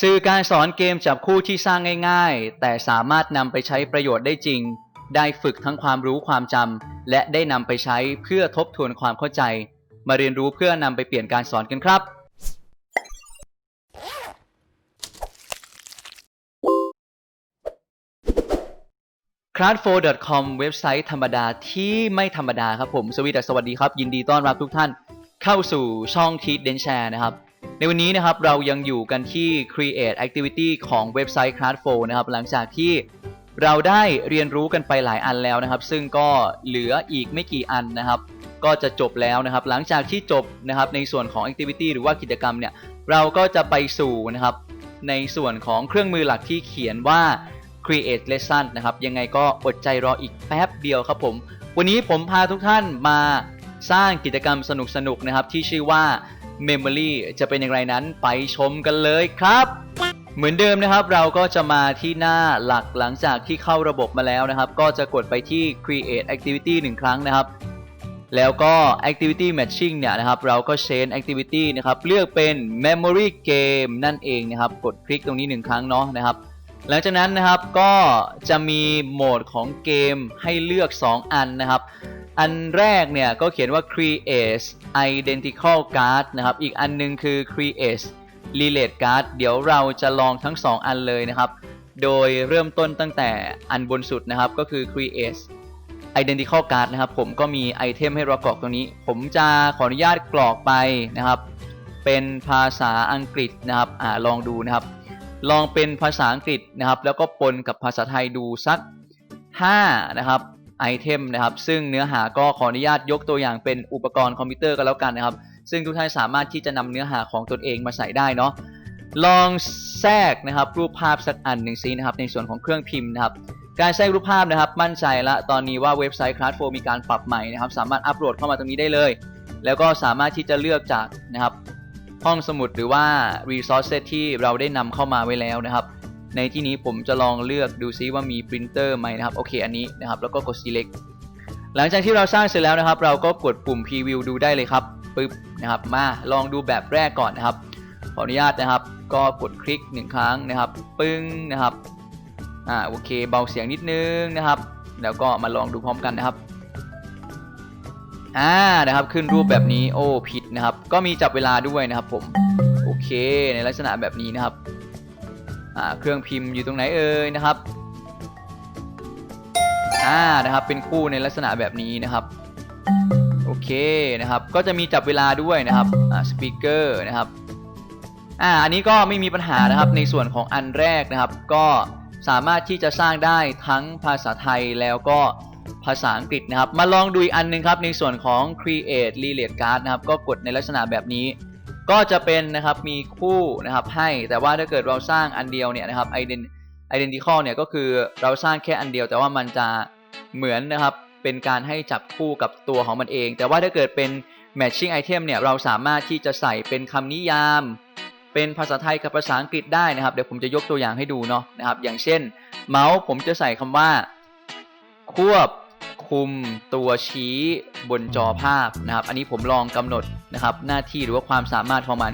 สื่อการสอนเกมจับคู่ที่สร้างง่าย ๆ แต่สามารถนำไปใช้ประโยชน์ได้จริง ได้ฝึกทั้งความรู้ความจำและได้นำไปใช้เพื่อทบทวนความเข้าใจ มาเรียนรู้เพื่อนำไปเปลี่ยนการสอนกันครับ c r a f t 4 com เว็บไซต์ธรรมดาที่ไม่ธรรมดาครับผม สวีดัสวัสดีครับ ยินดีต้อนรับทุกท่านเข้าสู่ช่อง Teach d e n Share นะครับ ในวันนี้นะครับเรายังอยู่กันที่ Create Activity ของเว็บไซต์ c r a f t 4นะครับหลังจากที่เราได้เรียนรู้กันไปหลายอันแล้วนะครับ ซึ่งก็เหลืออีกไม่กี่อันนะครับ ก็จะจบแล้วนะครับ หลังจากที่จบนะครับในส่วนของ Activity หรือว่ากิจกรรมเนี่ยเราก็จะไปสู่นะครับ ในส่วนของเครื่องมือหลักที่เขียนว่า create lesson นะครับ ยังไงก็อดใจรออีกแป๊บเดียวครับผม วันนี้ผมพาทุกท่านมาสร้างกิจกรรมสนุกๆนะครับที่ชื่อว่า memory จะเป็นอย่างไรนั้นไปชมกันเลยครับเหมือนเดิมนะครับเราก็จะมาที่หน้าหลักหลังจากที่เข้าระบบมาแล้วนะครับ ก็จะกดไปที่ create activity หนึ่งครั้งนะครับ แล้วก็ activity matching เนี่ยนะครับ เราก็ change activity นะครับเลือกเป็น memory game นั่นเองนะครับ กดคลิกตรงนี้หนึ่งครั้งเนาะนะครับ หลังจากนั้นนะครับก็จะมีโหมดของเกมให้เลือก 2 อันนะครับ อันแรกเนี่ยก็เขียนว่า create identical card นะครับ อีกอันหนึงคือ create relate card เดี๋ยวเราจะลองทั้ง 2 อันเลยนะครับ โดยเริ่มต้นตั้งแต่อันบนสุดนะครับ ก็คือ create identical card นะครับ ผมก็มีไอเทมให้เรากรอกตรงนี้ ผมจะขออนุญาตกรอกไปนะครับ เป็นภาษาอังกฤษนะครับอ่าลองดูนะครับ ลองเป็นภาษาอังกฤษนะครับ แล้วก็ปนกับภาษาไทยดูสัก5นะครับ ไอเทมนะครับ ซึ่งเนื้อหาก็ขออนุญาตยกตัวอย่างเป็นอุปกรณ์คอมพิวเตอร์กันแล้วกันนะครับ ซึ่งทุกท่านสามารถที่จะนำเนื้อหาของตนเองมาใส่ได้เนาะลองแทรกนะครับรูปภาพสักอันหนึ่งซินะครับในส่วนของเครื่องพิมพ์นะครับการแทรกรูปภาพนะครับมั่นใจละตอนนี้ว่าเว็บไซต์ c l a s s 4มีการปรับใหม่นะครับสามารถอัปโหลดเข้ามาตรงนี้ได้เลย แล้วก็สามารถที่จะเลือกจากนะครับห้องสมุดหรือว่า resources ที่เราได้นำเข้ามาไว้แล้วนะครับ ในที่นี้ผมจะลองเลือกดูซิว่ามี printer ไหมนะครับ โอเค อันนี้นะครับ แล้วก็กด select หลังจากที่เราสร้างเสร็จแล้วนะครับ เราก็กดปุ่ม preview ดูได้เลยครับปึ๊บนะครับ มาลองดูแบบแรกก่อนนะครับ ขออนุญาตนะครับ ก็กดคลิกหนึ่งครั้งนะครับ ปึ้งนะครับ อ่า โอเค เบาเสียงนิดนึงนะครับ แล้วก็มาลองดูพร้อมกันนะครับอ่านะครับ ขึ้นรูปแบบนี้ โอ้ ผิดนะครับ ก็มีจับเวลาด้วยนะครับผม โอเค ในลักษณะแบบนี้นะครับ เครื่องพิมพ์อยู่ตรงไหนเอ่ยนะครับอ่านะครับเป็นคู่ในลักษณะแบบนี้นะครับโอเคนะครับก็จะมีจับเวลาด้วยนะครับอ่าสปีกเกอร์นะครับอ่าอันนี้ก็ไม่มีปัญหานะครับในส่วนของอันแรกนะครับ ก็สามารถที่จะสร้างได้ทั้งภาษาไทยแล้วก็ภาษาอังกฤษนะครับ มาลองดูอีกอันหนึงครับในส่วนของ create relate card นะครับ ก็กดในลักษณะแบบนี้ ก็จะเป็นนะครับมีคู่นะครับให้แต่ว่าถ้าเกิดเราสร้างอันเดียวเนี่ยนะครับ ident identical เนี่ยก็คือเราสร้างแค่อันเดียว แต่ว่ามันจะเหมือนนะครับเป็นการให้จับคู่กับตัวของมันเอง แต่ว่าถ้าเกิดเป็น matching item เนี่ยเราสามารถที่จะใส่เป็นคำนิยาม เป็นภาษาไทยกับภาษาอังกฤษได้นะครับ เดี๋ยวผมจะยกตัวอย่างให้ดูเนาะนะครับ อย่างเช่น เมาส์ผมจะใส่คำว่า ควบ คุมตัวชี้บนจอภาพนะครับ อันนี้ผมลองกำหนดนะครับ หน้าที่หรือว่าความสามารถของมัน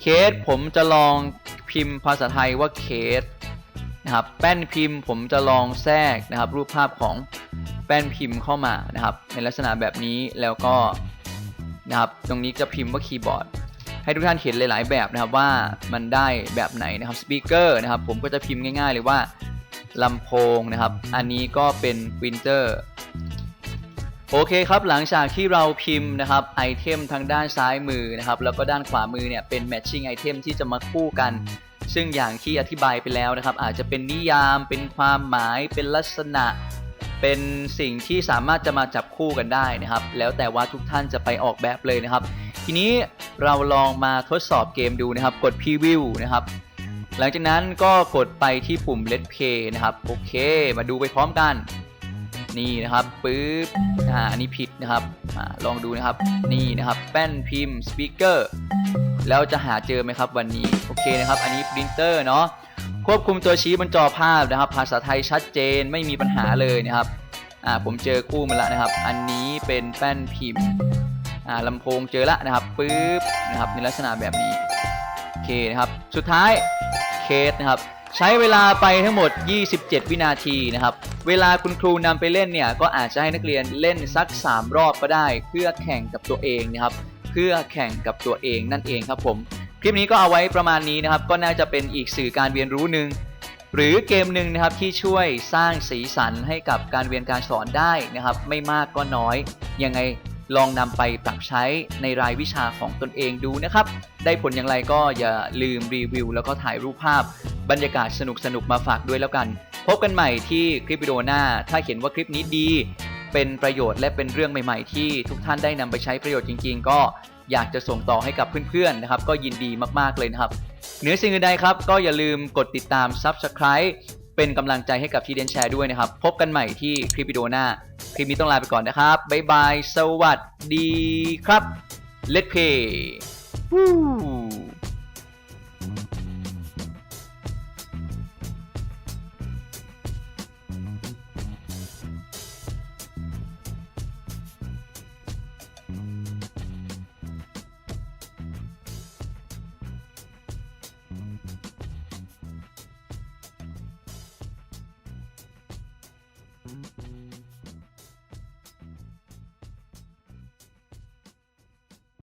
เคสผมจะลองพิมพ์ภาษาไทยว่าเคสนะครับแป้นพิมพ์ผมจะลองแทรกนะครับ รูปภาพของแป้นพิมพ์เข้ามานะครับ ในลักษณะแบบนี้แล้วก็นะครับ ตรงนี้จะพิมพ์ว่าคีย์บอร์ดให้ทุกท่านเห็นหลาย ๆ แบบนะครับว่ามันได้แบบไหนนะครับสปีกเกอร์นะครับ ผมก็จะพิมพ์ง่าย ๆ เลยว่าลำโพงนะครับ อันนี้ก็เป็นปรินเตอร์ โอเคครับหลังจากที่เราพิมพ์นะครับไอเทมทางด้านซ้ายมือนะครับแล้วก็ด้านขวามือเนี่ยเป็น matching item ที่จะมาคู่กัน ซึ่งอย่างที่อธิบายไปแล้วนะครับ อาจจะเป็นนิยามเป็นความหมายเป็นลักษณะ เป็นสิ่งที่สามารถจะมาจับคู่กันได้นะครับ แล้วแต่ว่าทุกท่านจะไปออกแบบเลยนะครับ ทีนี้เราลองมาทดสอบเกมดูนะครับ กด preview นะครับหลังจากนั้นก็กดไปที่ปุ่ม let's play นะครับโอเค มาดูไปพร้อมกัน นี่นะครับปึ๊บอ่าอันนี้ผิดนะครับอ่าลองดูนะครับนี่นะครับแป้นพิมพ์ speaker แล้วจะหาเจอไหมครับวันนี้โอเคนะครับ อันนี้ printer เนาะควบคุมตัวชี้บนจอภาพนะครับ ภาษาไทยชัดเจนไม่มีปัญหาเลยนะครับอ่าผมเจอคู่มาแล้วนะครับ อันนี้เป็นแป้นพิมพ์อ่าลำโพงเจอละนะครับปึ๊บนะครับในลักษณะแบบนี้โอเคนะครับ สุดท้ายเคสนะครับ ใช้เวลาไปทั้งหมด 27 วินาทีนะครับ เวลาคุณครูนำไปเล่นเนี่ยก็อาจจะให้นักเรียนเล่นสัก 3 รอบก็ได้ เพื่อแข่งกับตัวเองนะครับ เพื่อแข่งกับตัวเองนั่นเองครับผม คลิปนี้ก็เอาไว้ประมาณนี้นะครับ ก็น่าจะเป็นอีกสื่อการเรียนรู้หนึ่งหรือเกมหนึ่งนะครับที่ช่วยสร้างสีสันให้กับการเรียนการสอนได้นะครับ ไม่มากก็น้อย ยังไงลองนำไปปรับใช้ในรายวิชาของตนเองดูนะครับ ได้ผลอย่างไรก็อย่าลืมรีวิว แล้วก็ถ่ายรูปภาพบรรยากาศสนุกๆมาฝากด้วยแล้วกัน พบกันใหม่ที่คลิปวิดีโอหน้า ถ้าเห็นว่าคลิปนี้ดี เป็นประโยชน์และเป็นเรื่องใหม่ ๆ ที่ทุกท่านได้นำไปใช้ประโยชน์จริง ๆ ก็อยากจะส่งต่อให้กับเพื่อนๆนะครับ ก็ยินดีมากๆเลยนะครับเหนือสิ่งอื่นใดครับ ก็อย่าลืมกดติดตาม Subscribe เป็นกำลังใจให้กับทีเดนแชร์ด้วยนะครับ พบกันใหม่ที่คลิปวิดีโอหน้า คลิปนี้ต้องลาไปก่อนนะครับ บ๊ายบาย สวัสดีครับ Let's play